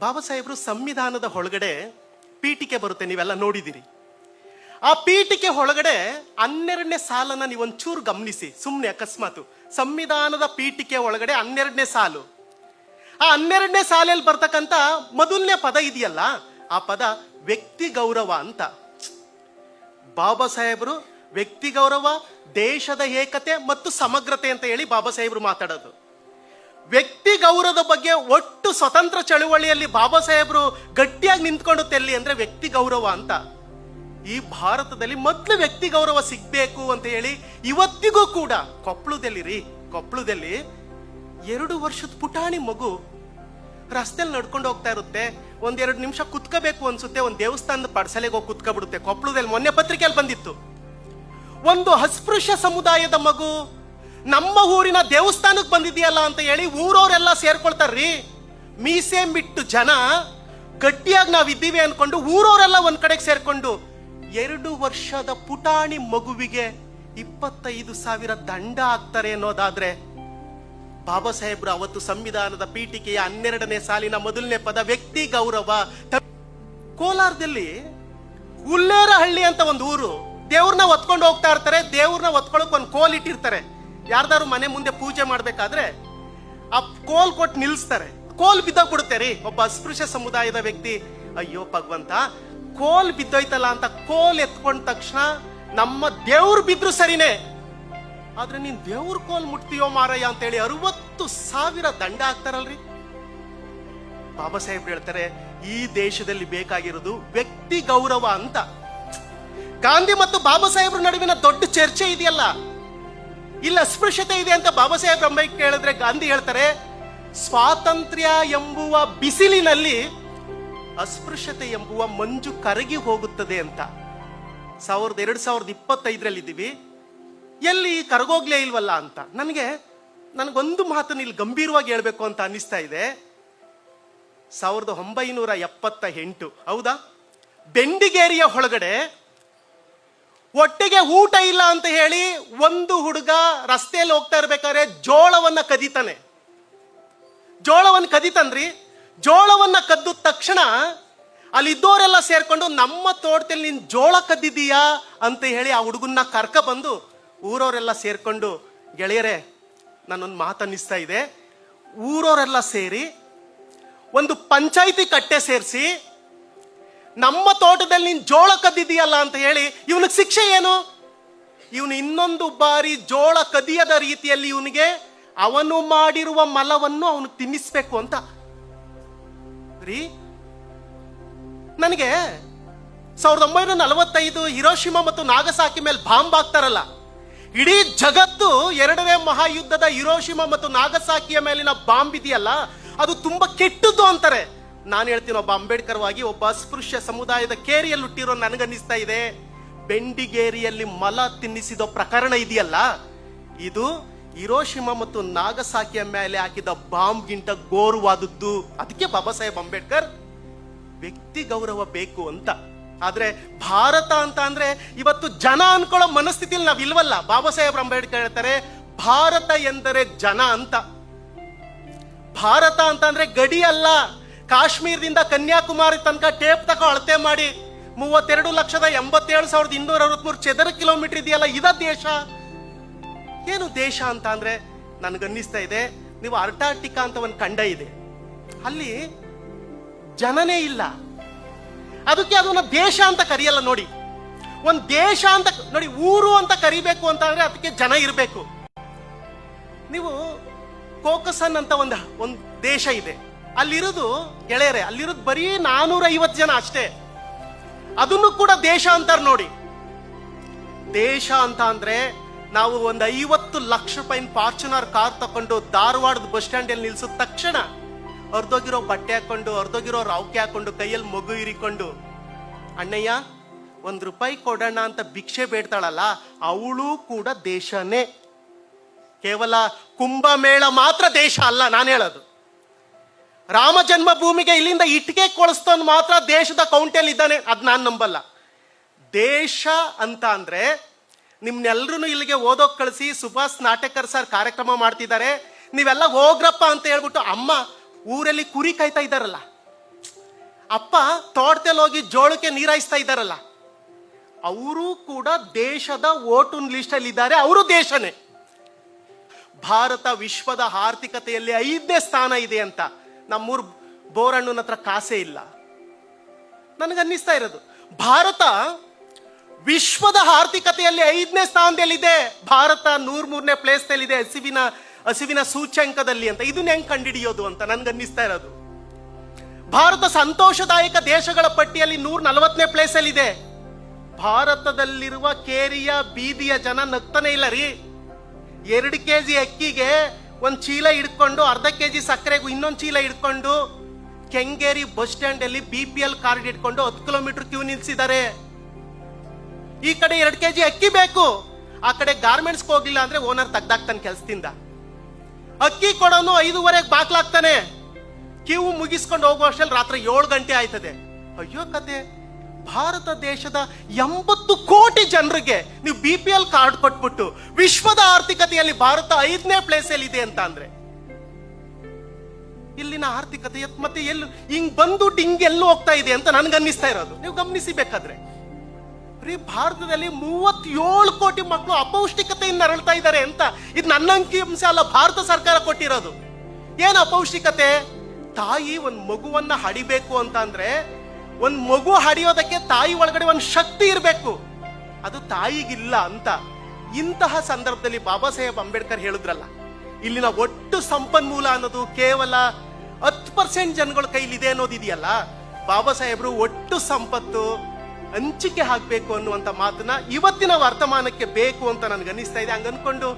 ಬಾಬಾ ಸಾಹೇಬರು ಸಂವಿಧಾನದ ಒಳಗಡೆ ಪೀಠಿಕೆ ಬರುತ್ತೆ, ನೀವೆಲ್ಲ ನೋಡಿದಿರಿ ಆ ಪೀಠಿಕೆ ಒಳಗಡೆ ಹನ್ನೆರಡನೇ ಸಾಲನ್ನ ನೀವು ಒಂಚೂರು ಗಮನಿಸಿ ಸುಮ್ಮನೆ ಅಕಸ್ಮಾತು. ಸಂವಿಧಾನದ ಪೀಠಿಕೆ ಒಳಗಡೆ ಹನ್ನೆರಡನೇ ಸಾಲು. ಆ ಹನ್ನೆರಡನೇ ಸಾಲಲ್ಲಿ ಬರ್ತಕ್ಕಂಥ ಮೊದಲನೇ ಪದ ಇದೆಯಲ್ಲ, ಆ ಪದ ವ್ಯಕ್ತಿ ಗೌರವ ಅಂತ. ಬಾಬಾ ಸಾಹೇಬರು ವ್ಯಕ್ತಿ ಗೌರವ, ದೇಶದ ಏಕತೆ ಮತ್ತು ಸಮಗ್ರತೆ ಅಂತ ಹೇಳಿ ಬಾಬಾ ಸಾಹೇಬರು ಮಾತಾಡೋದು. ವ್ಯಕ್ತಿ ಗೌರವದ ಬಗ್ಗೆ ಒಟ್ಟು ಸ್ವತಂತ್ರ ಚಳುವಳಿಯಲ್ಲಿ ಬಾಬಾ ಸಾಹೇಬರು ಗಟ್ಟಿಯಾಗಿ ನಿಂತ್ಕೊಂಡು ತೆಲ್ಲಿ ಅಂದ್ರೆ ವ್ಯಕ್ತಿ ಗೌರವ ಅಂತ. ಈ ಭಾರತದಲ್ಲಿ ಮೊದಲು ವ್ಯಕ್ತಿ ಗೌರವ ಸಿಗ್ಬೇಕು ಅಂತ ಹೇಳಿ ಇವತ್ತಿಗೂ ಕೂಡ ಕೊಪ್ಪಳದಲ್ಲಿ ರೀ ಕೊಪ್ಪಳದಲ್ಲಿ ಎರಡು ವರ್ಷದ ಪುಟಾಣಿ ಮಗು ರಸ್ತೆಯಲ್ಲಿ ನಡ್ಕೊಂಡು ಹೋಗ್ತಾ ಇರುತ್ತೆ. ಒಂದೆರಡು ನಿಮಿಷ ಕುತ್ಕೋಬೇಕು ಅನ್ಸುತ್ತೆ, ಒಂದು ದೇವಸ್ಥಾನದ ಪಡ್ಸಲೆಗೆ ಹೋಗಿ ಕುತ್ಕೊಬಿಡುತ್ತೆ. ಕೊಪ್ಪಳದಲ್ಲಿ ಮೊನ್ನೆ ಪತ್ರಿಕೆಯಲ್ಲಿ ಬಂದಿತ್ತು. ಒಂದು ಅಸ್ಪೃಶ್ಯ ಸಮುದಾಯದ ಮಗು ನಮ್ಮ ಊರಿನ ದೇವಸ್ಥಾನಕ್ಕೆ ಬಂದಿದೆಯಲ್ಲ ಅಂತ ಹೇಳಿ ಊರವರೆಲ್ಲ ಸೇರ್ಕೊಳ್ತಾರ್ರಿ. ಮೀಸೆ ಬಿಟ್ಟು ಜನ ಗಟ್ಟಿಯಾಗಿ ನಾವು ಇದ್ದೀವಿ ಅನ್ಕೊಂಡು ಊರವರೆಲ್ಲ ಒಂದ್ ಕಡೆಗೆ ಸೇರ್ಕೊಂಡು ಎರಡು ವರ್ಷದ ಪುಟಾಣಿ ಮಗುವಿಗೆ ಇಪ್ಪತ್ತೈದು ಸಾವಿರ ದಂಡ ಆಗ್ತಾರೆ ಅನ್ನೋದಾದ್ರೆ ಬಾಬಾ ಸಾಹೇಬ್ರು ಅವತ್ತು ಸಂವಿಧಾನದ ಪೀಠಿಕೆಯ ಹನ್ನೆರಡನೇ ಸಾಲಿನ ಮೊದಲನೇ ಪದ ವ್ಯಕ್ತಿ ಗೌರವ. ಕೋಲಾರದಲ್ಲಿ ಹುಲ್ಲೇರಹಳ್ಳಿ ಅಂತ ಒಂದು ಊರು ದೇವ್ರನ್ನ ಒತ್ಕೊಂಡು ಹೋಗ್ತಾ ಇರ್ತಾರೆ, ದೇವ್ರನ್ನ ಒತ್ಕೊಳಕ್ ಒಂದು ಕೋಲ್ ಇಟ್ಟಿರ್ತಾರೆ. ಯಾರ್ದಾರು ಮನೆ ಮುಂದೆ ಪೂಜೆ ಮಾಡ್ಬೇಕಾದ್ರೆ ಆ ಕೋಲ್ ಕೊಟ್ಟು ನಿಲ್ಸ್ತಾರೆ. ಕೋಲ್ ಬಿದ್ದೋಗ್ಬಿಡುತ್ತೆ ರೀ. ಒಬ್ಬ ಅಸ್ಪೃಶ್ಯ ಸಮುದಾಯದ ವ್ಯಕ್ತಿ, ಅಯ್ಯೋ ಭಗವಂತ, ಕೋಲ್ ಬಿದ್ದೋಯ್ತಲ್ಲ ಅಂತ ಕೋಲ್ ಎತ್ಕೊಂಡ ತಕ್ಷಣ ನಮ್ಮ ದೇವ್ರು ಬಿದ್ರು ಸರಿನೇ. ಆದ್ರೆ ನೀನ್ ದೇವ್ರ ಕೋಲ್ ಮುಟ್ತೀಯೋ ಮಾರಯ್ಯ ಅಂತೇಳಿ ಅರವತ್ತು ಸಾವಿರ ದಂಡ ಹಾಕ್ತಾರಲ್ರಿ. ಬಾಬಾ ಸಾಹೇಬ್ ಹೇಳ್ತಾರೆ, ಈ ದೇಶದಲ್ಲಿ ಬೇಕಾಗಿರೋದು ವ್ಯಕ್ತಿ ಗೌರವ ಅಂತ. ಗಾಂಧಿ ಮತ್ತು ಬಾಬಾ ಸಾಹೇಬ್ರ ನಡುವಿನ ದೊಡ್ಡ ಚರ್ಚೆ ಇದೆಯಲ್ಲ. ಇಲ್ಲ ಅಸ್ಪೃಶ್ಯತೆ ಇದೆ ಅಂತ ಬಾಬಾ ಸಾಹೇಬ್ ಅಂಬೇಡ್ಕರ್ ಹೇಳಿದ್ರೆ ಗಾಂಧಿ ಹೇಳ್ತಾರೆ, ಸ್ವಾತಂತ್ರ್ಯ ಎಂಬುವ ಬಿಸಿಲಿನಲ್ಲಿ ಅಸ್ಪೃಶ್ಯತೆ ಎಂಬುವ ಮಂಜು ಕರಗಿ ಹೋಗುತ್ತದೆ ಅಂತ. ಸಾವಿರದ ಎರಡು ಸಾವಿರದ ಇಪ್ಪತ್ತೈದರಲ್ಲಿ ಇದ್ದೀವಿ ಎಲ್ಲಿ ಕರಗೋಗ್ಲೇ ಇಲ್ವಲ್ಲ ಅಂತ. ನನಗೆ, ನನಗೊಂದು ಮಾತನ್ನು ಇಲ್ಲಿ ಗಂಭೀರವಾಗಿ ಹೇಳಬೇಕು ಅಂತ ಅನ್ನಿಸ್ತಾ ಇದೆ. ಸಾವಿರದ ಒಂಬೈನೂರ ಎಪ್ಪತ್ತ ಎಂಟು, ಹೌದಾ? ಬೆಂಡಿಗೇರಿಯ ಒಳಗಡೆ ಒಟ್ಟಿಗೆ ಊಟ ಇಲ್ಲ ಅಂತ ಹೇಳಿ ಒಂದು ಹುಡುಗ ರಸ್ತೆಯಲ್ಲಿ ಹೋಗ್ತಾ ಇರ್ಬೇಕಾದ್ರೆ ಜೋಳವನ್ನ ಕದೀತಾನೆ. ಜೋಳವನ್ನು ಕದೀತಾನ್ರಿ ಜೋಳವನ್ನ ಕದ್ದ ತಕ್ಷಣ ಅಲ್ಲಿದ್ದೋರೆಲ್ಲ ಸೇರ್ಕೊಂಡು, ನಮ್ಮ ತೋಟದಲ್ಲಿ ನೀನು ಜೋಳ ಕದ್ದಿದೀಯಾ ಅಂತ ಹೇಳಿ ಆ ಹುಡುಗನ್ನ ಕರ್ಕ ಬಂದು ಊರವರೆಲ್ಲ ಸೇರ್ಕೊಂಡು, ಗೆಳೆಯರೇ, ನಾನೊಂದು ಮಾತನ್ನಿಸ್ತಾ ಇದೆ. ಊರವರೆಲ್ಲ ಸೇರಿ ಒಂದು ಪಂಚಾಯಿತಿ ಕಟ್ಟೆ ಸೇರಿಸಿ ನಮ್ಮ ತೋಟದಲ್ಲಿ ನೀನು ಜೋಳ ಕದ್ದಿದೆಯಲ್ಲ ಅಂತ ಹೇಳಿ ಇವನಿಗೆ ಶಿಕ್ಷೆ ಏನು? ಇವನು ಇನ್ನೊಂದು ಬಾರಿ ಜೋಳ ಕದಿಯದ ರೀತಿಯಲ್ಲಿ ಇವನಿಗೆ ಅವನು ಮಾಡಿರುವ ಮಲವನ್ನು ಅವನು ತಿನ್ನಿಸ್ಬೇಕು ಅಂತ. ರೀ? ನನಗೆ ಸಾವಿರದ ಒಂಬೈನೂರ ನಲವತ್ತೈದು ಹಿರೋಶಿಮಾ ಮತ್ತು ನಾಗಸಾಕಿ ಮೇಲೆ ಬಾಂಬ್ ಹಾಕ್ತಾರಲ್ಲ, ಇಡೀ ಜಗತ್ತು ಎರಡನೇ ಮಹಾಯುದ್ಧದ ಹಿರೋಶಿಮಾ ಮತ್ತು ನಾಗಸಾಕಿಯ ಮೇಲಿನ ಬಾಂಬ್ ಇದೆಯಲ್ಲ, ಅದು ತುಂಬಾ ಕೆಟ್ಟದ್ದು ಅಂತಾರೆ. ನಾನು ಹೇಳ್ತೀನಿ, ಒಬ್ಬ ಅಂಬೇಡ್ಕರ್ವಾಗಿ ಒಬ್ಬ ಅಸ್ಪೃಶ್ಯ ಸಮುದಾಯದ ಕೇರಿಯಲ್ಲಿ ಹುಟ್ಟಿರೋ ನನಗನ್ನಿಸ್ತಾ ಇದೆ. ಬೆಂಡಿಗೇರಿಯಲ್ಲಿ ಮಲ ತಿನ್ನಿಸಿದ ಪ್ರಕರಣ ಇದೆಯಲ್ಲ? ಇದು ಹಿರೋಶಿಮಾ ಮತ್ತು ನಾಗಸಾಕಿಯ ಮೇಲೆ ಹಾಕಿದ ಬಾಂಬ್ಗಿಂತ ಗೋರುವಾದದ್ದು ಅದಕ್ಕೆ ಬಾಬಾ ಸಾಹೇಬ್ ಅಂಬೇಡ್ಕರ್ ವ್ಯಕ್ತಿ ಗೌರವ ಬೇಕು ಅಂತ. ಆದ್ರೆ ಭಾರತ ಅಂತ ಅಂದ್ರೆ ಇವತ್ತು ಜನ ಅನ್ಕೊಳ್ಳೋ ಮನಸ್ಥಿತಿಲಿ ನಾವ್ ಇಲ್ವಲ್ಲ? ಬಾಬಾ ಸಾಹೇಬ್ ಅಂಬೇಡ್ಕರ್ ಹೇಳ್ತಾರೆ, ಭಾರತ ಎಂದರೆ ಜನ ಅಂತ. ಭಾರತ ಅಂತ ಅಂದ್ರೆ ಗಡಿ ಅಲ್ಲ. ಕಾಶ್ಮೀರದಿಂದ ಕನ್ಯಾಕುಮಾರಿ ತನಕ ಟೇಪ್ ತಕ ಅಳತೆ ಮಾಡಿ ಮೂವತ್ತೆರಡು ಲಕ್ಷದ ಎಂಬತ್ತೇಳು ಸಾವಿರದ ಇನ್ನೂರ ಅರವತ್ಮೂರು ಚದರ ಕಿಲೋಮೀಟರ್ ಇದೆಯಲ್ಲ, ಇದ ದೇಶ. ಏನು ದೇಶ ಅಂತ ಅಂದ್ರೆ ನನಗನ್ನಿಸ್ತಾ ಇದೆ, ನೀವು ಅರ್ಟಾರ್ಟಿಕಾ ಅಂತ ಒಂದು ಖಂಡ ಇದೆ. ಅಲ್ಲಿ ಜನನೇ ಇಲ್ಲ. ಅದಕ್ಕೆ ಅದನ್ನ ದೇಶ ಅಂತ ಕರೆಯಲ್ಲ ನೋಡಿ. ಒಂದ್ ದೇಶ ಅಂತ ನೋಡಿ, ಊರು ಅಂತ ಕರಿಬೇಕು ಅಂತ ಅಂದ್ರೆ ಅದಕ್ಕೆ ಜನ ಇರಬೇಕು. ನೀವು ಕೋಕಸನ್ ಅಂತ ಒಂದು ಒಂದು ದೇಶ ಇದೆ. ಅಲ್ಲಿರೋದು ಗೆಳೆಯರೆ, ಅಲ್ಲಿರೋದು ಬರೀ ನಾನೂರ ಐವತ್ತು ಜನ ಅಷ್ಟೇ. ಅದನ್ನು ಕೂಡ ದೇಶ ಅಂತಾರೆ ನೋಡಿ. ದೇಶ ಅಂತ ಅಂದ್ರೆ ನಾವು ಒಂದು ಐವತ್ತು ಲಕ್ಷ ರೂಪಾಯಿನ ಫಾರ್ಚುನರ್ ಕಾರ್ ತಕೊಂಡು ಧಾರವಾಡದ ಬಸ್ ಸ್ಟ್ಯಾಂಡ್ ಅಲ್ಲಿ ನಿಲ್ಸಿದ ತಕ್ಷಣ ಅರ್ಧೋಗಿರೋ ಬಟ್ಟೆ ಹಾಕೊಂಡು, ಅರ್ಧೋಗಿರೋ ರೌಕೆ ಹಾಕೊಂಡು, ಕೈಯಲ್ಲಿ ಮಗು ಇರಿಕೊಂಡು, ಅಣ್ಣಯ್ಯ, ಒಂದ್ ರೂಪಾಯಿ ಕೊಡೋಣ ಅಂತ ಭಿಕ್ಷೆ ಬೇಡ್ತಾಳಲ್ಲ, ಅವಳು ಕೂಡ ದೇಶನೇ. ಕೇವಲ ಕುಂಭಮೇಳ ಮಾತ್ರ ದೇಶ ಅಲ್ಲ, ನಾನು ಹೇಳೋದು. ರಾಮ ಜನ್ಮಭೂಮಿಗೆ ಇಲ್ಲಿಂದ ಇಟ್ಟಿಗೆ ಕೊಳಿಸ್ತವನು ಮಾತ್ರ ದೇಶದ ಕೌಂಟಿಯಲ್ಲಿ ಇದ್ದಾನೆ. ಅದು ನಾನು ನಂಬಲ್ಲ. ದೇಶ ಅಂತ ಅಂದರೆ ನಿಮ್ನೆಲ್ಲರೂ ಇಲ್ಲಿಗೆ ಓದೋಕೆ ಕಳಿಸಿ ಸುಭಾಷ್ ನಾಟಕರ್ ಸರ್ ಕಾರ್ಯಕ್ರಮ ಮಾಡ್ತಿದ್ದಾರೆ. ನೀವೆಲ್ಲ ಹೋಗ್ರಪ್ಪ ಅಂತ ಹೇಳ್ಬಿಟ್ಟು ಅಮ್ಮ ಊರಲ್ಲಿ ಕುರಿ ಕಾಯ್ತಾ ಇದ್ದಾರಲ್ಲ. ಅಪ್ಪ ತೋಟದಲ್ಲಿ ಹೋಗಿ ಜೋಳಕ್ಕೆ ನೀರಾಯಿಸ್ತಾ ಇದ್ದಾರಲ್ಲ. ಅವರು ಕೂಡ ದೇಶದ ಓಟುನ್ ಲಿಸ್ಟ್ ಅಲ್ಲಿ ಇದ್ದಾರೆ. ಅವರು ದೇಶನೇ. ಭಾರತ ವಿಶ್ವದ ಆರ್ಥಿಕತೆಯಲ್ಲಿ ಐದನೇ ಸ್ಥಾನ ಇದೆ ಅಂತ. ನಮ್ಮೂರ್ ಬೋರಣ್ಣನ ಹತ್ರ ಕಾಸೇ ಇಲ್ಲ. ನನಗನ್ನಿಸ್ತಾ ಇರೋದು, ಭಾರತ ವಿಶ್ವದ ಆರ್ಥಿಕತೆಯಲ್ಲಿ ಐದನೇ ಸ್ಥಾನದಲ್ಲಿದೆ. ಭಾರತ ನೂರ್ ಮೂರನೇ ಪ್ಲೇಸ್ ಇದೆ ಹಸಿವಿನ ಹಸಿವಿನ ಸೂಚ್ಯಂಕದಲ್ಲಿ ಅಂತ. ಇದನ್ನ ಹೆಂಗ್ ಕಂಡಿಡಿಯೋದು ಅಂತ ನನ್ಗನ್ನಿಸ್ತಾ ಇರೋದು. ಭಾರತ ಸಂತೋಷದಾಯಕ ದೇಶಗಳ ಪಟ್ಟಿಯಲ್ಲಿ ನೂರ್ ನಲವತ್ತನೇ ಪ್ಲೇಸ್ ಅಲ್ಲಿ ಇದೆ ಭಾರತದಲ್ಲಿರುವ ಕೇರಿಯ, ಬೀದಿಯ ಜನ ನಗ್ತಾನೆ ಇಲ್ಲ ರೀ. ಎರಡು ಕೆ ಜಿ ಅಕ್ಕಿಗೆ ಒಂದ್ ಚೀಲ ಹಿಡ್ಕೊಂಡು ಅರ್ಧ ಕೆ ಜಿ ಸಕ್ಕರೆಗೂ ಇನ್ನೊಂದು ಚೀಲ ಹಿಡ್ಕೊಂಡು ಕೆಂಗೇರಿ ಬಸ್ ಸ್ಟ್ಯಾಂಡ್ ಅಲ್ಲಿ ಬಿ ಪಿ ಎಲ್ ಕಾರ್ಡ್ ಇಟ್ಕೊಂಡು ಹತ್ತು ಕಿಲೋಮೀಟರ್ ಕ್ಯೂ ನಿಲ್ಸಿದ್ದಾರೆ. ಈ ಕಡೆ ಎರಡು ಕೆ ಜಿ ಅಕ್ಕಿ ಬೇಕು. ಆ ಕಡೆ ಗಾರ್ಮೆಂಟ್ಸ್ಗೆ ಹೋಗ್ಲಿಲ್ಲ ಅಂದ್ರೆ ಓನರ್ ತೆಗ್ದಾಕ್ತಾನೆ ಕೆಲಸದಿಂದ. ಅಕ್ಕಿ ಕೊಡೋನು ಐದೂವರೆಗೆ ಬಾಕ್ಲಾಗ್ತಾನೆ. ಕ್ಯೂ ಮುಗಿಸ್ಕೊಂಡು ಹೋಗುವಷ್ಟಲ್ಲಿ ರಾತ್ರಿ ಏಳು ಗಂಟೆ ಆಯ್ತದೆ. ಅಯ್ಯೋ ಕತೆ. ಭಾರತ ದೇಶದ ಎಂಬತ್ತು ಕೋಟಿ ಜನರಿಗೆ ನೀವು ಬಿ ಪಿ ಎಲ್ ಕಾರ್ಡ್ ಕೊಟ್ಬಿಟ್ಟು ವಿಶ್ವದ ಆರ್ಥಿಕತೆಯಲ್ಲಿ ಭಾರತ ಐದನೇ ಪ್ಲೇಸ್ ಅಲ್ಲಿ ಇದೆ ಅಂತ ಅಂದ್ರೆ. ಇಲ್ಲಿನ ಆರ್ಥಿಕತೆ ಮತ್ತೆ ಎಲ್ಲಿ ಹಿಂಗ್ ಬಂದು ಡಿಂಗ್ ಎಲ್ಲೂ ಹೋಗ್ತಾ ಇದೆ ಅಂತ ನನ್ಗನ್ನಿಸ್ತಾ ಇರೋದು. ನೀವು ಗಮನಿಸಿ ಬೇಕಾದ್ರೆ ರೀ ಭಾರತದಲ್ಲಿ ಮೂವತ್ತೇಳು ಕೋಟಿ ಮಕ್ಕಳು ಅಪೌಷ್ಟಿಕತೆಯಿಂದ ನರಳ್ತಾ ಇದ್ದಾರೆ ಅಂತ ಇದು ನನ್ನ ಅಂಕಿಅಂಶ ಅಲ್ಲ, ಭಾರತ ಸರ್ಕಾರ ಕೊಟ್ಟಿರೋದು. ಏನು ಅಪೌಷ್ಟಿಕತೆ? ತಾಯಿ ಒಂದ್ ಮಗುವನ್ನ ಹಡಿಬೇಕು ಅಂತ ಅಂದ್ರೆ ಒಂದ್ ಮಗು ಹಡಿಯೋದಕ್ಕೆ ತಾಯಿ ಒಳಗಡೆ ಒಂದು ಶಕ್ತಿ ಇರಬೇಕು. ಅದು ತಾಯಿಗಿಲ್ಲ ಅಂತ ಇಂತಹ ಸಂದರ್ಭದಲ್ಲಿ ಬಾಬಾ ಸಾಹೇಬ್ ಅಂಬೇಡ್ಕರ್ ಹೇಳಿದ್ರಲ್ಲ, ಇಲ್ಲಿನ ಒಟ್ಟು ಸಂಪನ್ಮೂಲ ಅನ್ನೋದು ಕೇವಲ ಹತ್ತು ಪರ್ಸೆಂಟ್ ಜನಗಳ ಕೈಲಿದೆ ಅನ್ನೋದಿದೆಯಲ್ಲ ಬಾಬಾ ಸಾಹೇಬ್ರು ಒಟ್ಟು ಸಂಪತ್ತು ಹಂಚಿಕೆ ಹಾಕ್ಬೇಕು ಅನ್ನುವಂತ ಮಾತನ್ನ ಇವತ್ತಿನ ವರ್ತಮಾನಕ್ಕೆ ಬೇಕು ಅಂತ ನನ್ಗೆ ಅನಿಸ್ತಾ ಇದೆ. ಹಂಗ ಅನ್ಕೊಂಡು